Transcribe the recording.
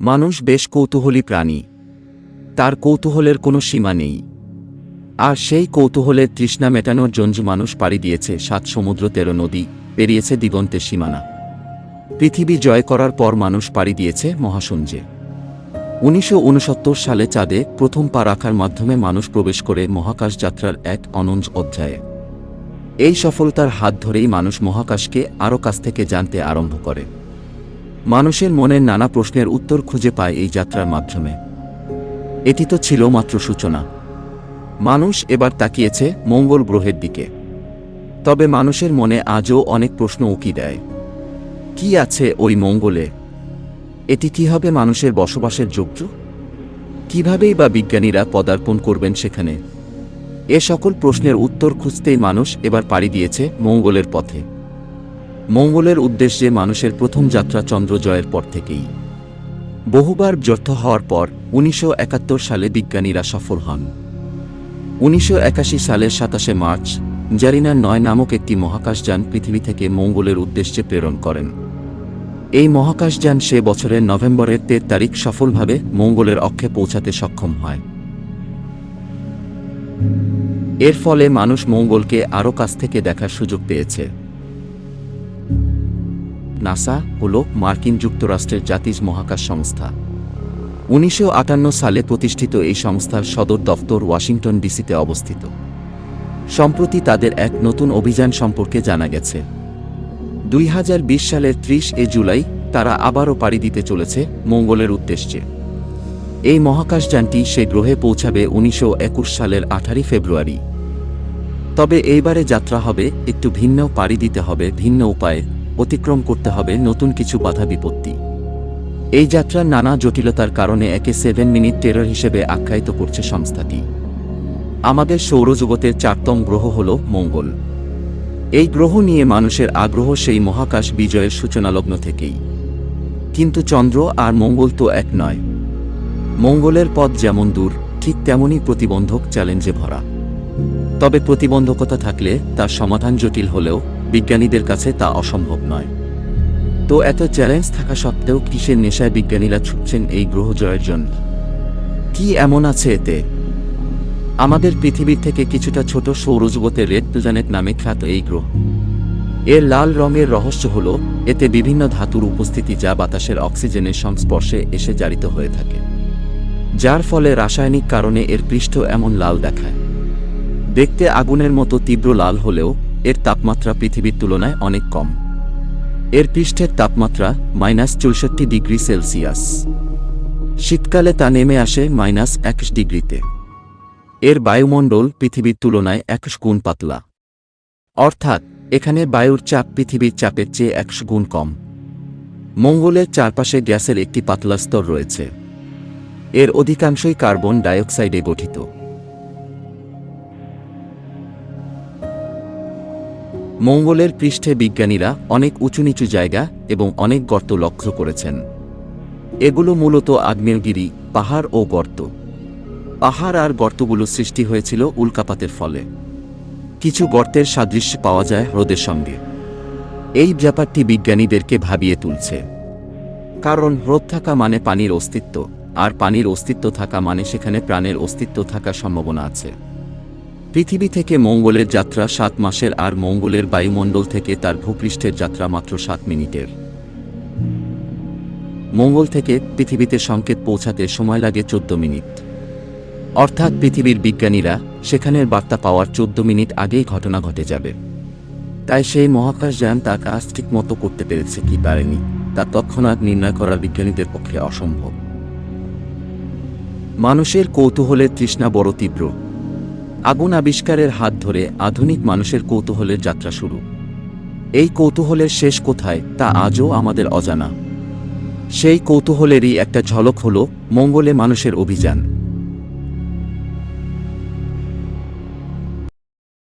মানুষ বেশ কৌতূহলী প্রাণী। তার কৌতূহলের কোনো সীমা নেই। আর সেই কৌতূহলের তৃষ্ণা মেটানোর জন্য মানুষ পাড়ি দিয়েছে সাত সমুদ্র তেরো নদী, পেরিয়েছে দিগন্তের সীমানা। পৃথিবী জয় করার পর মানুষ পাড়ি দিয়েছে মহাশূন্যে। উনিশশো সালে চাঁদে প্রথম পা রাখার মাধ্যমে মানুষ প্রবেশ করে মহাকাশ যাত্রার এক অনঞ্জ অধ্যায়ে। এই সফলতার হাত ধরেই মানুষ মহাকাশকে আরও কাছ থেকে জানতে আরম্ভ করে। মানুষের মনের নানা প্রশ্নের উত্তর খুঁজে পায় এই যাত্রার মাধ্যমে। এটি তো ছিল মাত্র সূচনা। মানুষ এবার তাকিয়েছে মঙ্গল গ্রহের দিকে। তবে মানুষের মনে আজও অনেক প্রশ্ন উকি দেয়। কি আছে ওই মঙ্গলে? এটি কি হবে মানুষের বসবাসের যোগ্য? কিভাবেই বা বিজ্ঞানীরা পদার্পণ করবেন সেখানে? এ সকল প্রশ্নের উত্তর খুঁজতেই মানুষ এবার পাড়ি দিয়েছে মঙ্গলের পথে। মঙ্গলের উদ্দেশ্যে মানুষের প্রথম যাত্রা চন্দ্র জয়ের পর থেকেই। বহুবার ব্যর্থ হওয়ার পর উনিশশো একাত্তর সালে বিজ্ঞানীরা সফল হন। উনিশশো একাশি সালের সাতাশে মার্চ জারিনার নয় নামক একটি মহাকাশযান পৃথিবী থেকে মঙ্গলের উদ্দেশ্যে প্রেরণ করেন। এই মহাকাশযান সে বছরের নভেম্বরের তের তারিখ সফলভাবে মঙ্গলের অক্ষে পৌঁছাতে সক্ষম হয়। এর ফলে মানুষ মঙ্গলকে আরও কাছ থেকে দেখার সুযোগ পেয়েছে। নাসা হল মার্কিন যুক্তরাষ্ট্রের জাতিজ মহাকাশ সংস্থা। উনিশশো আটান্ন সালে প্রতিষ্ঠিত এই সংস্থার সদর দফতর ওয়াশিংটন ডিসিতে অবস্থিত। সম্প্রতি তাদের এক নতুন অভিযান সম্পর্কে জানা গেছে। দুই হাজার বিশ সালের ত্রিশ এ জুলাই তারা আবারও পাড়ি দিতে চলেছে মঙ্গলের উদ্দেশ্যে। এই মহাকাশযানটি সে গ্রহে পৌঁছাবে উনিশশো একুশ সালের আঠারোই ফেব্রুয়ারি। তবে এইবারে যাত্রা হবে একটু ভিন্ন, পাড়ি দিতে হবে ভিন্ন উপায়ে। অতিক্রম করতে হবে নতুন কিছু বাধা বিপত্তি। এই যাত্রার নানা জটিলতার কারণে একে সেভেন মিনিট টেরর হিসেবে আখ্যায়িত করছে সংস্থাটি। আমাদের সৌরজগতের চারতম গ্রহ হল মঙ্গল। এই গ্রহ নিয়ে মানুষের আগ্রহ সেই মহাকাশ বিজয়ের সূচনালগ্ন থেকেই। কিন্তু চন্দ্র আর মঙ্গল তো এক নয়। মঙ্গলের পথ যেমন দূর, ঠিক তেমনই প্রতিবন্ধক চ্যালেঞ্জে ভরা। তবে প্রতিবন্ধকতা থাকলে তার সমাধান জটিল হলেও বিজ্ঞানীদের কাছে তা অসম্ভব নয়। তো এত চ্যালেঞ্জ থাকা সত্ত্বেও কিসের নেশায় বিজ্ঞানীরা ছুটছেন এই গ্রহ জয়ের জন্য? কি এমন আছে এতে? আমাদের পৃথিবীর থেকে কিছুটা ছোট সৌরজগতের রেড প্ল্যানেট নামে খ্যাত এই গ্রহ। এর লাল রঙের রহস্য হল, এতে বিভিন্ন ধাতুর উপস্থিতি যা বাতাসের অক্সিজেনের সংস্পর্শে এসে জারিত হয়ে থাকে। যার ফলে রাসায়নিক কারণে এর পৃষ্ঠ এমন লাল দেখায়। দেখতে আগুনের মতো তীব্র লাল হলেও এর তাপমাত্রা পৃথিবীর তুলনায় অনেক কম। এর পৃষ্ঠের তাপমাত্রা মাইনাস চৌষট্টি ডিগ্রি সেলসিয়াস। শীতকালে তা নেমে আসে মাইনাস একুশ ডিগ্রিতে। এর বায়ুমণ্ডল পৃথিবীর তুলনায় একশ গুণ পাতলা। অর্থাৎ, এখানে বায়ুর চাপ পৃথিবীর চাপের চেয়ে একশো গুণ কম। মঙ্গলের চারপাশে গ্যাসের একটি পাতলা স্তর রয়েছে। এর অধিকাংশই কার্বন ডাইঅক্সাইডে গঠিত। মঙ্গলের পৃষ্ঠে বিজ্ঞানীরা অনেক উঁচু নিচু জায়গা এবং অনেক গর্ত লক্ষ্য করেছেন। এগুলো মূলত আগ্নেয়গিরি, পাহাড় ও গর্ত। পাহাড় আর গর্তগুলো সৃষ্টি হয়েছিল উল্কাপাতের ফলে। কিছু গর্তের সাদৃশ্য পাওয়া যায় হ্রদের সঙ্গে। এই ব্যাপারটি বিজ্ঞানীদেরকে ভাবিয়ে তুলছে। কারণ হ্রদ থাকা মানে পানির অস্তিত্ব, আর পানির অস্তিত্ব থাকা মানে সেখানে প্রাণের অস্তিত্ব থাকার সম্ভাবনা আছে। পৃথিবী থেকে মঙ্গলের যাত্রা সাত মাসের আর মঙ্গলের বায়ুমণ্ডল থেকে তার ভূপৃষ্ঠের যাত্রা মাত্র সাত মিনিটের। মঙ্গল থেকে পৃথিবীতে সংকেত পৌঁছাতে সময় লাগে চোদ্দ মিনিট। অর্থাৎ পৃথিবীর বিজ্ঞানীরা সেখানের বার্তা পাওয়ার চোদ্দ মিনিট আগেই ঘটনা ঘটে যাবে। তাই সেই মহাকাশযান তার কাজ ঠিক মতো করতে পেরেছে কি পারেনি, তা তৎক্ষণাৎ নির্ণয় করা বিজ্ঞানীদের পক্ষে অসম্ভব। মানুষের কৌতূহলের তৃষ্ণা বড় তীব্র। আগুন আবিষ্কারের হাত ধরে আধুনিক মানুষের কৌতূহলের যাত্রা শুরু। এই কৌতূহলের শেষ কোথায় তা আজও আমাদের অজানা। সেই কৌতূহলেরই একটা ঝলক হল মঙ্গলে মানুষের অভিযান।